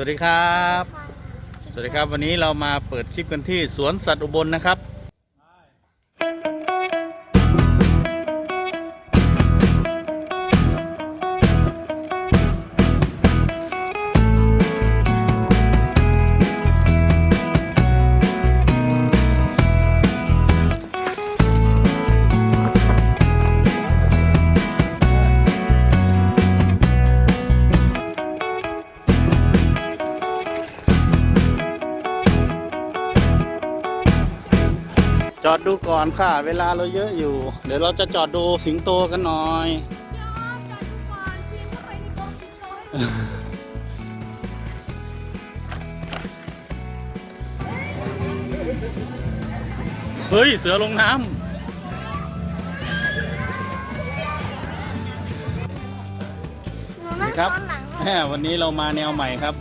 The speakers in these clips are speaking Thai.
วัสดีครับ สวัสดีครับวันนี้เรามาเปิดคลิปกันที่สวนสัตว์อุบลนะครับ อดดูก่อนค่ะ เวลาเราเยอะอยู่ เดี๋ยวเราจะจอดดูสิงโตกันหน่อย เฮ้ย เสือลงน้ำครับแหมวันนี้เรามาแนวใหม่ครับ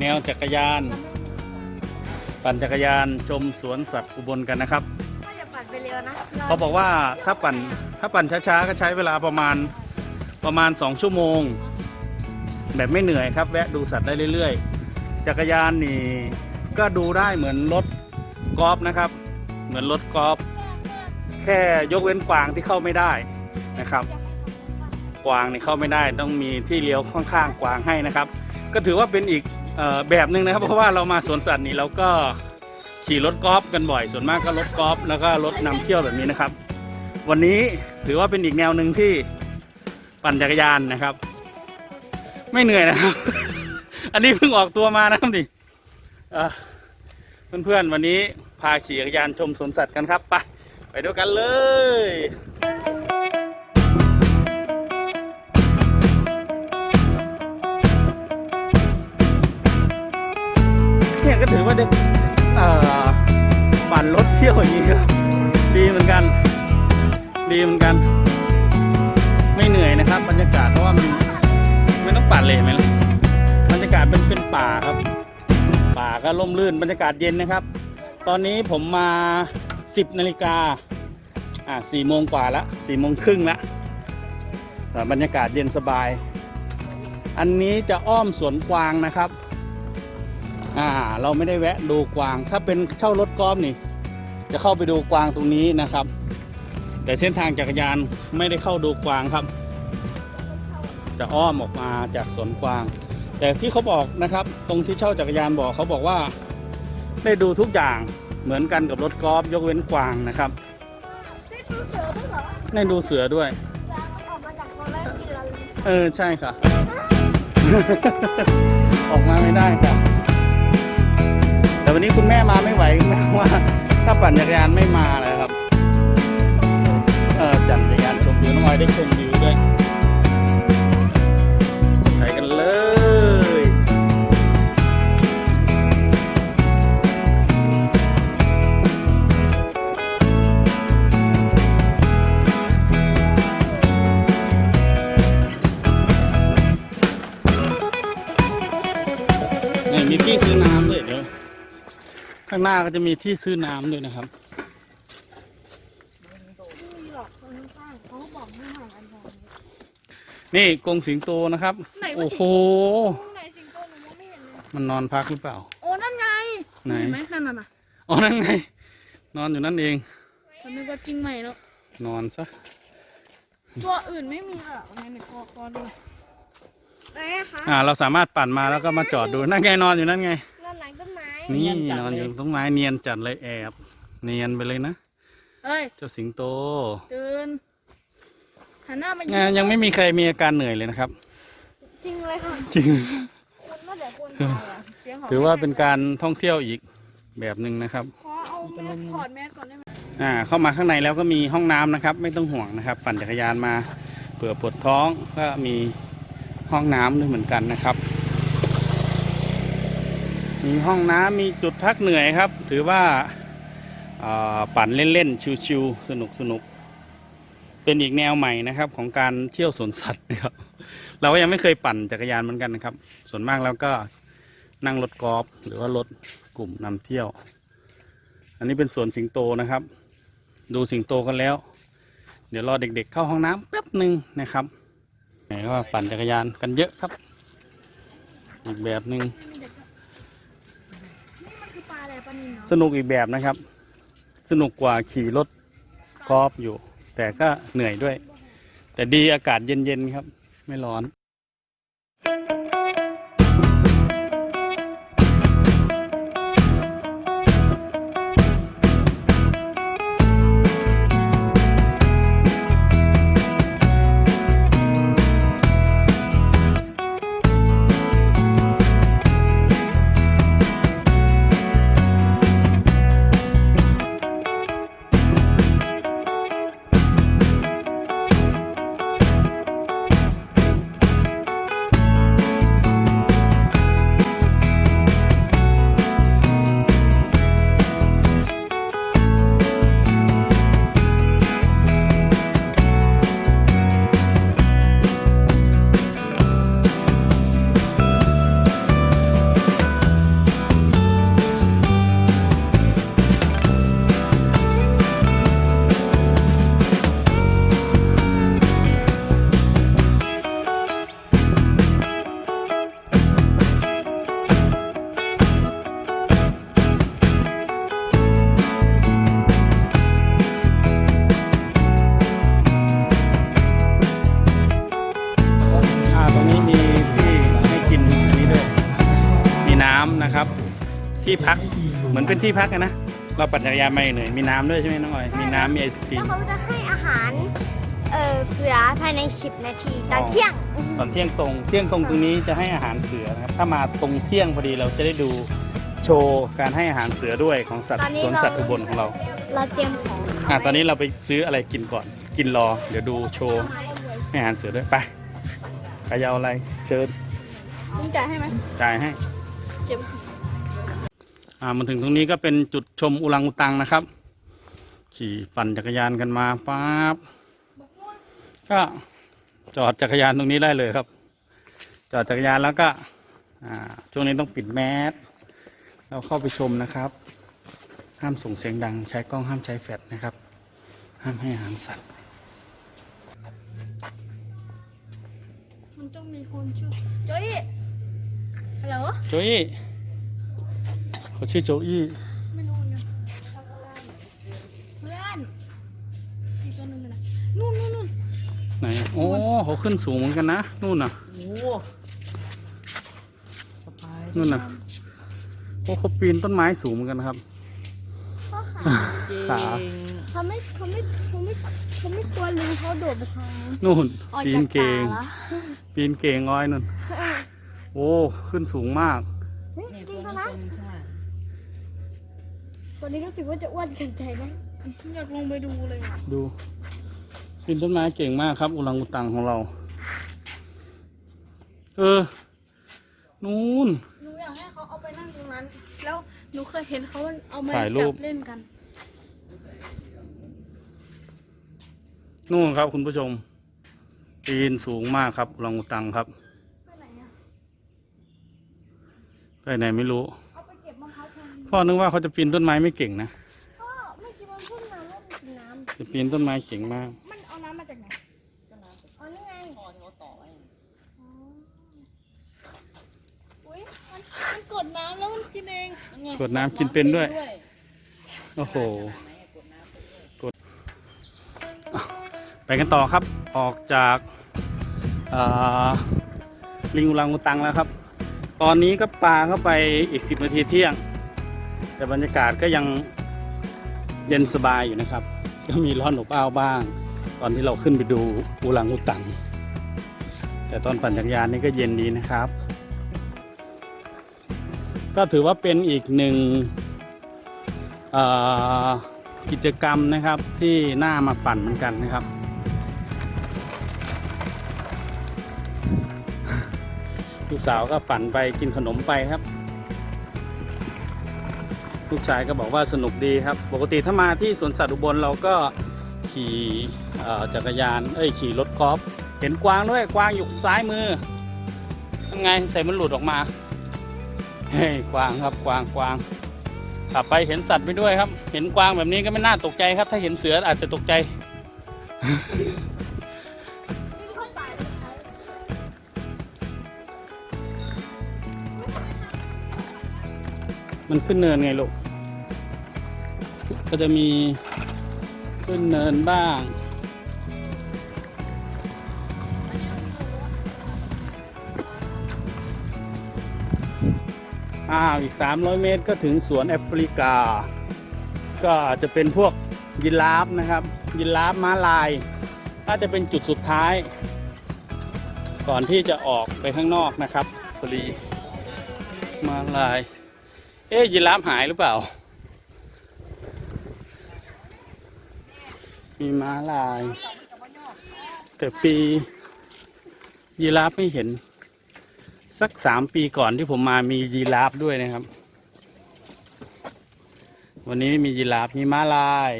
แนวจักรยาน ปั่นจักรยานชมสวนสัตว์อุบลกันนะครับถ้าอย่าปั่นไปเร็วนะเขาบอกว่าถ้าปั่นถ้าปั่นช้าๆก็ใช้เวลาประมาณประมาณ 2 ชั่วโมง แบบไม่เหนื่อยครับ แวะดูสัตว์ได้เรื่อยๆ จักรยานนี่ก็ดูได้เหมือนรถกอล์ฟนะครับ เหมือนรถกอล์ฟแค่ยกเว้นกวางที่เข้าไม่ได้นะครับ กวางนี่เข้าไม่ได้ต้องมีที่เลี้ยวข้างๆกวางให้นะครับ ก็ถือว่าเป็นอีกเออ แบบหนึ่งนะครับ เพราะว่าเรามาสวนสัตว์นี่เราก็ขี่รถกอล์ฟกันบ่อย ส่วนมากก็รถกอล์ฟแล้วก็รถนำเที่ยวแบบนี้นะครับ วันนี้ถือว่าเป็นอีกแนวหนึ่งที่ปั่นจักรยานนะครับ ไม่เหนื่อยนะครับ อันนี้เพิ่งออกตัวมานะครับดิเอ่อเพื่อนๆวันนี้พาขี่จักรยานชมสวนสัตว์กันครับไปไปด้วยกันเลย ว่าได้เอ่อปั่นรถเที่ยวอย่างนี้ก็ดีเหมือนกัน ดีเหมือนกัน ไม่เหนื่อยนะครับ บรรยากาศเพราะว่ามันไม่ต้องปั่นเลยไหมล่ะบรรยากาศเป็นเป็นป่าครับ ป่าก็ร่มรื่นบรรยากาศเย็นนะครับ ตอนนี้ผมมา 10นาฬิกาอ่าสี่โมงกว่าละสี่โมงครึ่งละแต่บรรยากาศเย็นสบาย อันนี้จะอ้อมสวนกวางนะครับ อ่าเราไม่ได้แวะดูกวาง ถ้าเป็นเช่ารถกอล์ฟนี่ จะเข้าไปดูกวางตรงนี้นะครับ แต่เส้นทางจักรยานไม่ได้เข้าดูกวางครับ จะอ้อมออกมาจากสวนกวาง แต่ที่เขาบอกนะครับ ตรงที่เช่าจักรยานบอกเขาบอกว่าได้ดูทุกอย่างเหมือนกันกับรถกอล์ฟยกเว้นกวางนะครับได้ดูเสือด้วยเหรอได้ดูเสือด้วยยางมันออกมาจากตัวแล้วกินเราเลยเออใช่ค่ะ ออกมาไม่ได้ครับ แต่วันนี้คุณแม่มาไม่ไหวแม่ว่าถ้าปั่นจักรยานไม่มาเลยครับ เออจักรยานชมวิวน้องออยได้ชมวิวด้วยางหน้าก็จะมีที่ซื้อน้ำด้วยนะครับไม่มีหรอกคนข้างๆเขาบอกไม่ห่างกันพอนี่กรงสิงโตนะครับ ไหนวะโอ้โหไหนสิงโตหนูมองไม่เห็นเลยมันนอนพักหรือเปล่า โอ้นั่นไงไหน เห็นไหมนั่นน่ะอ๋อ นั่นไง นอนอยู่นั่นเอง คนนึกว่าจริงใหม่เนาะนอนซะ ตัวอื่นไม่มีหรอกในในคอคอดูไหนอะคะอ่า เราสามารถปั่นมาแล้วก็มาจอดดู นั่นไงนอนอยู่นั่นไง นอนหลังต้นไม้นี่นอนอยู่ตรงไม้เนียนจัดเลยแอบ เนียนไปเลยนะเฮ้ย เจ้าสิงโตตื่นหันหน้ามาอ่ายังไม่มีใครมีอาการเหนื่อยเลยนะครับ จริงเลยค่ะจริง คนมาเดี๋ยวคนตายอะเสียงของถือว่าเป็นการท่องเที่ยวอีกแบบหนึ่งนะครับ ขอเอาแมสถอดแมสก่อนได้ไหมอ่าเข้ามาข้างในแล้วก็มีห้องน้ำนะครับ ไม่ต้องห่วงนะครับ ปั่นจักรยานมาเผื่อปวดท้องก็มีห้องน้ำด้วยเหมือนกันนะครับ มีห้องน้ำมีจุดพักเหนื่อยครับ ถือว่าาปั่นเล่น ๆ ชิวๆสนุกสนุกๆเป็นอีกแนวใหม่นะครับ ของการเที่ยวสวนสัตว์นะครับ เราก็ยังไม่เคยปั่นจักรยานเหมือนกันนะครับ ส่วนมากแล้วก็นั่งรถกอล์ฟหรือว่ารถกลุ่มนำเที่ยว อันนี้เป็นสวนสิงโตนะครับ ดูสิงโตกันแล้ว เดี๋ยวรอเด็กๆเข้าห้องน้ำแป๊บหนึ่งนะครับไหนก็ปั่นจักรยานกันเยอะครับ อีกแบบหนึ่งเด็กก็นี่มัน คือปลาะสนุกอีกแบบนะครับ สนุกกว่าขี่รถกอล์ฟอยู่ แต่ก็เหนื่อยด้วย แต่ดีอากาศเย็นๆครับ ไม่ร้อน ที่พัก เหมือนเป็นที่พักอะนะ เราปั่นจักรยานมาเหนื่อยมีน้ำด้วยใช่ไหมน้องออย มีน้ำมีไอศครีแล้ม วเขาจะให้อาหารเออเสือภายใน 10 นาทีตอนเที่ยงตอนเที่ยงตรง เที่ยงตรงตรงนี้จะให้อาหารเสือนะครับ ถ้ามาตรงเที่ยงพอดีเราจะได้ดูโชว์การให้อาหารเสือด้วยของสัตว์ตอนนี้สวนสัตว์อุบลของเราเราเตรียมของอะตอนนี้เราไปซื้ออะไรกินก่อน กินรอ เดี๋ยวดูโชว์ให้อาหารเสือด้วยไปใครจะเอาอะไรเชิญลุงจ่ายให้ไหมจ่ายให้ เก็บ อ่ามาถึงตรงนี้ก็เป็นจุดชมอุลังอุตังนะครับ ขี่ปั่นจักรยานกันมาปั๊บก็จอดจักรยานตรงนี้ได้เลยครับ จอดจักรยานแล้วก็อ่าช่วงนี้ต้องปิดแมสเราเข้าไปชมนะครับ ห้ามส่งเสียงดัง ใช้กล้องห้ามใช้แฟลชนะครับ ห้ามให้อาหารสัตว์ มันต้องมีคนชื่อโจ้ยฮัลโหลโจอี้ เขาชื่อโจอี้ไม่รู้เนี่ยเพื่อนอีกตัวหนึงอยู่ไหนนู่นนู่นนู่นไหนโอ้เขาขึ้นสูงเหมือนกันนะนู่นน่ะ โอ้สบายนู่นน่ะโอ้เขาปีนต้นไม้สูงเหมือนกันนะครับ พ่อขาจริงขา เขาไม่เขาไม่เขาไม่เขาไม่กลัวลิงเขาโดดไปทางนู้นนู่นออกปีจานกเก่งป่าละปีนเก่งอ้อยนู่น โอ้ ขึ้นสูงมาก เฮ้ย นี่ จริ ตัว ง นี้ ปะนะ ตัวนี้ข้างหลัง ตั วนี้รู้สึกว่าจะอ้วนเกินใจนะอยากลงไปดูเลยว่ะดูปีนต้นไม้เก่งมากครับ อุลังอุตังของเรา เออ นู่น หนูอยากให้เขาเอาไปนั่งตรงนั้น แล้วหนูเคยเห็นเขาเอามาถ่ายรูจัป บเล่นกัน นู่นครับคุณผู้ชม ปีนสูงมากครับอุลังอุตังครับ ไปไหนอะไปไหนไม่รู้ พร้าวแทนพ่อนึกว่าเขาจะปีนต้นไม้ไม่เก่งนะพ่อไม่กินมันพุ่งน้ำแล้วมันกินน้จะปีนต้นไม้เก่งมากำมันเอาน้ำมาจากไหนอ๋อนี่ไงพอที่เขาต่อไว้อ๋ออุ้ยมันมันกดน้ำแล้วมันกินเองกดน้ำกินเป็นด้วย โอ้โห กด ไปกันต่อครับ ออกจากเอ่อลิงอุลังอุตังแล้วครับ ตอนนี้ก็ปลาเข้าไปอีก10นาทีเที่ยง แต่บรรยากาศก็ยังเย็นสบายอยู่นะครับ ก็มีร้อนอบอ้าวบ้าง ตอนที่เราขึ้นไปดูอุลังอุตัง แต่ตอนปั่นจักรยานนี่ก็เย็นดีนะครับ ก็ถือว่าเป็นอีกหนึ่งกิจกรรมนะครับที่น่ามาปั่นเหมือนกันนะครับ ลูกสาวก็ปั่นไปกินขนมไปครับ ลูกชายก็บอกว่าสนุกดีครับ ปกติถ้ามาที่สวนสัตว์อุบลเราก็ขี่จักรยาน เอ้ยขี่รถกอล์ฟเห็นกวางด้วยกวางอยู่ซ้ายมือทำไงใส่มันหลุดออกมาเฮ้ยกวางครับกวางกวางขับไปเห็นสัตว์ไปด้วยครับ เห็นกวางแบบนี้ก็ไม่น่าตกใจครับ ถ้าเห็นเสืออาจจะตกใจ มันขึ้นเนินไงลูก ก็จะมีขึ้นเนินบ้าง อ้าว อีก 300 เมตรก็ถึงสวนแอฟริกา ก็จะเป็นพวกยีราฟนะครับยีราฟม้าลาย น่าจะเป็นจุดสุดท้าย ก่อนที่จะออกไปข้างนอกนะครับฟรีม้าลาย เอ๊ยีราฟหายหรือเปล่า มีม้าลาย แต่ปี ยีราฟไม่เห็น สักสามปีก่อนที่ผมมามียีราฟด้วยนะครับ วันนี้ไม่มียีราฟมีม้าลาย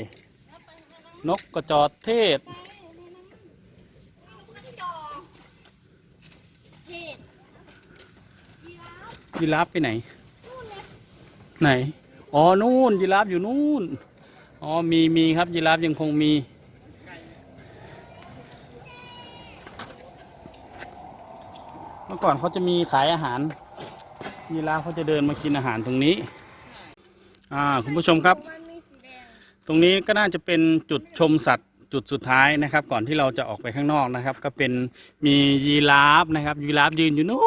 นกกระจอกเทศยีราฟไปไหน ไหน อ๋อ นู่นยีราฟอยู่นู่น อ๋อ มีมีครับยีราฟยังคงมี เมื่อก่อนเขาจะมีขายอาหารยีราฟเขาจะเดินมากินอาหารตรงนี้ อ่า คุณผู้ชมครับ ตรงนี้ก็น่าจะเป็นจุดชมสัตว์จุดสุดท้ายนะครับ ก่อนที่เราจะออกไปข้างนอกนะครับ ก็เป็นมียีราฟนะครับยีราฟยืนอยู่นู่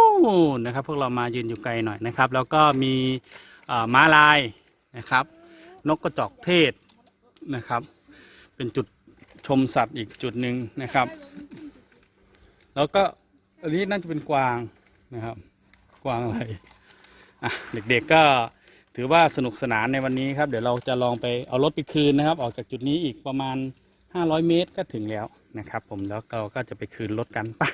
นนะครับ พวกเรามายืนอยู่ไกลหน่อยนะครับ แล้วก็มี ม้าลายนะครับ นกกระจอกเทศนะครับ เป็นจุดชมสัตว์อีกจุดหนึ่งนะครับ แล้วก็อันนี้น่าจะเป็นกวางนะครับ กวางอะไรอะเด็กๆก็ถือว่าสนุกสนานในวันนี้ครับ เดี๋ยวเราจะลองไปเอารถไปคืนนะครับ ออกจากจุดนี้อีกประมาณ 500 เมตรก็ถึงแล้วนะครับ ผมแล้วเราก็จะไปคืนรถกันไปะ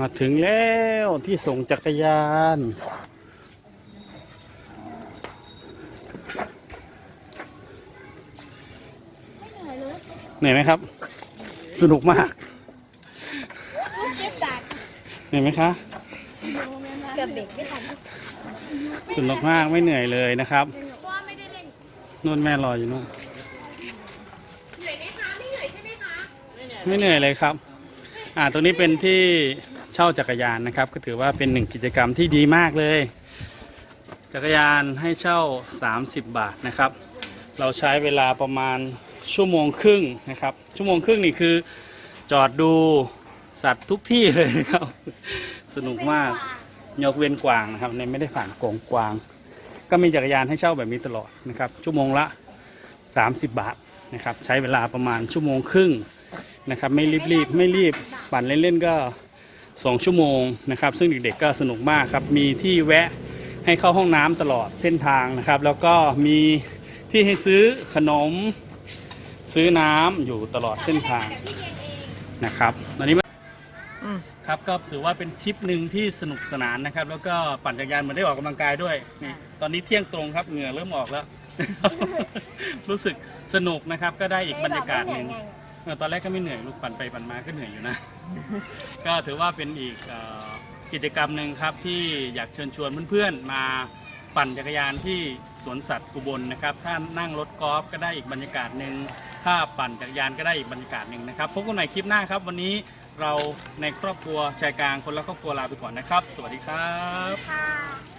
มาถึงแล้วที่ส่งจักรยาน เหนื่อยไหมครับ สนุกมากเจ็บตากเหนื่อยไหมคะเกือบเบรกไม่ทันสนุกมากไม่เหนื่อยเลยนะครับเพราะว่าไม่ได้เล่นนู่นแม่รออยู่นู่นเหนื่อยไหมคะไม่เหนื่อยใช่ไหมคะไม่เหนื่อยเลยครับ อ่าตรงนี้เป็นที่ เช่าจักรยานนะครับ ก็ถือว่าเป็นหนึ่งกิจกรรมที่ดีมากเลย จักรยานให้เช่า 30 บาทนะครับ เราใช้เวลาประมาณชั่วโมงครึ่งนะครับ ชั่วโมงครึ่งนี่คือจอดดูสัตว์ทุกที่เลยนะครับ สนุกมากยกเว้นกวางนะครับในไม่ได้ผ่านกรงกวาง ก็มีจักรยานให้เช่าแบบนี้ตลอดนะครับ ชั่วโมงละ 30 บาทนะครับ ใช้เวลาประมาณชั่วโมงครึ่งนะครับ ไม่รีบรีบๆไม่รีบปั่นเล่นๆก็ 2 ชั่วโมงนะครับ ซึ่งเด็กๆก็สนุกมากครับ มีที่แวะให้เข้าห้องน้ำตลอดเส้นทางนะครับ แล้วก็มีที่ให้ซื้อขนมซื้อน้ำอยู่ตลอดเส้นทางนะครับตอนนี้ครับก็ถือว่าเป็นทริปหนึ่งที่สนุกสนานนะครับ แล้วก็ปั่นจักรยานเหมือนได้ออกกำลังกายด้วยนี่ตอนนี้เที่ยงตรงครับเหงื่อเริ่มออกแล้ว รู้สึกสนุกนะครับก็ได้อีกบรรยากาศหนึ่ง เหนื่อยไงเออตอนแรกก็ไม่เหนื่อยลูกปั่นไปปั่นมาก็เหนื่อยอยู่นะ ก็ถือว่าเป็นอีกเอ่อกิจกรรมหนึ่งครับที่อยากเชิญชวนเพื่อนๆมาปั่นจักรยานที่สวนสัตว์กุบลนะครับ ถ้านั่งรถกอล์ฟก็ได้อีกบรรยากาศหนึ่งถ้าปั่นจักรยานก็ได้อีกบรรยากาศหนึ่งนะครับพบกันใหม่คลิปหน้าครับ วันนี้เราในครอบครัวชายกลางคนละครอบครัวลาไปก่อนนะครับ สวัสดีครับ ค่ะ